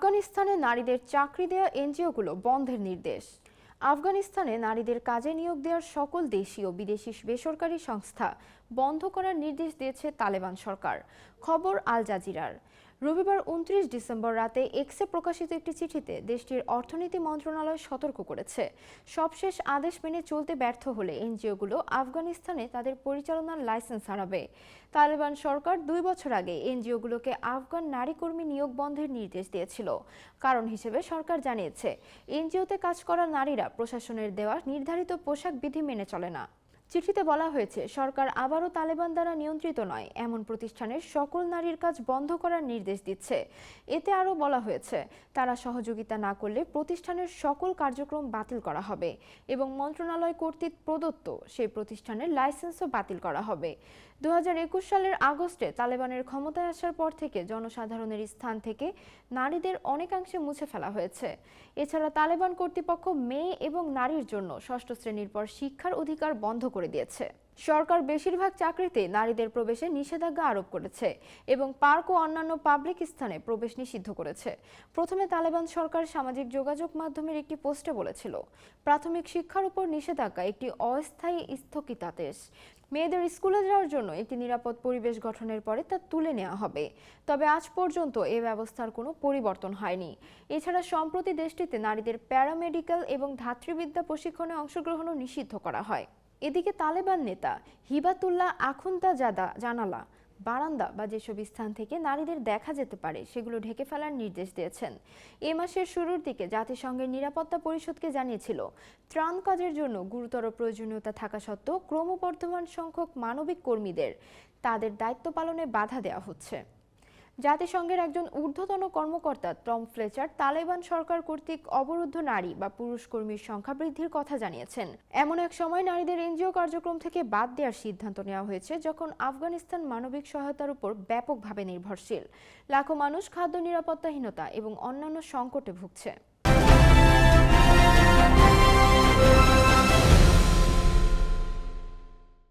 আফগানিস্তানে নারীদের চাকরি দেওয়া এনজিওগুলো বন্ধের নির্দেশ। আফগানিস্তানে নারীদের কাজে নিয়োগ দেওয়ার সকল দেশি ও বিদেশি বেসরকারি সংস্থা বন্ধ করার নির্দেশ দিয়েছে তালেবান সরকার। খবর আল জাজিরার। রবিবার উনত্রিশ ডিসেম্বর রাতে এক্সে প্রকাশিত একটি চিঠিতে দেশটির অর্থনীতি মন্ত্রণালয় সতর্ক করেছে। সবশেষ আদেশ মেনে চলতে ব্যর্থ হলে এনজিওগুলো আফগানিস্তানে তাদের পরিচালনার লাইসেন্স হারাবে। তালেবান সরকার দুই বছর আগে এনজিওগুলোকে আফগান নারী কর্মী নিয়োগ বন্ধের নির্দেশ দিয়েছিল। কারণ হিসেবে সরকার জানিয়েছে, এনজিওতে কাজ করা নারীরা প্রশাসনের দেওয়া নির্ধারিত পোশাক বিধি মেনে চলে না। চিঠিতে বলা হয়েছে, সরকার আবারও তালেবান দ্বারা নিয়ন্ত্রিত নয়, এমন প্রতিষ্ঠানের সকল নারীর কাজ বন্ধ করার নির্দেশ দিচ্ছে। এতে আরও বলা হয়েছে, তারা সহযোগিতা না করলে প্রতিষ্ঠানের সকল কার্যক্রম বাতিল করা হবে এবং মন্ত্রণালয় কর্তৃক প্রদত্ত সেই প্রতিষ্ঠানের লাইসেন্সও বাতিল করা হবে। দু হাজার একুশ সালের আগস্টে তালেবানের ক্ষমতায় আসার পর থেকে জনসাধারণের স্থান থেকে নারীদের অনেকাংশে মুছে ফেলা হয়েছে। এছাড়া তালেবান কর্তৃপক্ষ মেয়ে এবং নারীর জন্য ষষ্ঠ শ্রেণির পর শিক্ষার অধিকার বন্ধ করে দিয়েছে। সরকার বেশিরভাগ চাকরিতে নারীদের প্রবেশে নিষেধাজ্ঞা আরোপ করেছে এবং পার্ক ও অন্যান্য পাবলিক স্থানে প্রবেশ নিষিদ্ধ করেছে। প্রথমে তালেবান সরকার সামাজিক যোগাযোগ মাধ্যমের একটি পোস্টে বলেছিল, প্রাথমিক শিক্ষার উপর নিষেধাজ্ঞা একটি অস্থায়ী স্থগিতাদেশ। মেয়েদের স্কুলে যাওয়ার জন্য একটি নিরাপদ পরিবেশ গঠনের পরে তা তুলে নেওয়া হবে। তবে আজ পর্যন্ত এ ব্যবস্থার কোনো পরিবর্তন হয়নি। এছাড়া সম্প্রতি দেশটিতে নারীদের প্যারামেডিক্যাল এবং ধাত্রীবিদ্যা প্রশিক্ষণে অংশগ্রহণও নিষিদ্ধ করা হয়। এদিকে তালেবান নেতা হিবাতুল্লাহ আখুন্দা জাদা জানালা, বারান্দা বা যেসব স্থান থেকে নারীদের দেখা যেতে পারে সেগুলো ঢেকে ফেলার নির্দেশ দিয়েছেন। এ মাসের শুরুর দিকে জাতিসংঘের নিরাপত্তা পরিষদকে জানিয়েছিল, ত্রাণ কাজের জন্য গুরুতর প্রয়োজনীয়তা থাকা সত্ত্বেও ক্রমবর্ধমান সংখ্যক মানবিক কর্মীদের তাদের দায়িত্ব পালনে বাধা দেওয়া হচ্ছে। জাতিসংঘের একজন ঊর্ধ্বতন কর্মকর্তা টম ফ্লেচার তালেবান সরকার কর্তৃক অবরুদ্ধ নারী বা পুরুষ কর্মীর সংখ্যা বৃদ্ধির কথা জানিয়েছেন। এমন এক সময় নারীদের এনজিও কার্যক্রম থেকে বাদ দেওয়ার সিদ্ধান্ত নেওয়া হয়েছে, যখন আফগানিস্তান মানবিক সহায়তার উপর ব্যাপকভাবে নির্ভরশীল। লাখো মানুষ খাদ্য নিরাপত্তাহীনতা এবং অন্যান্য সংকটে ভুগছে।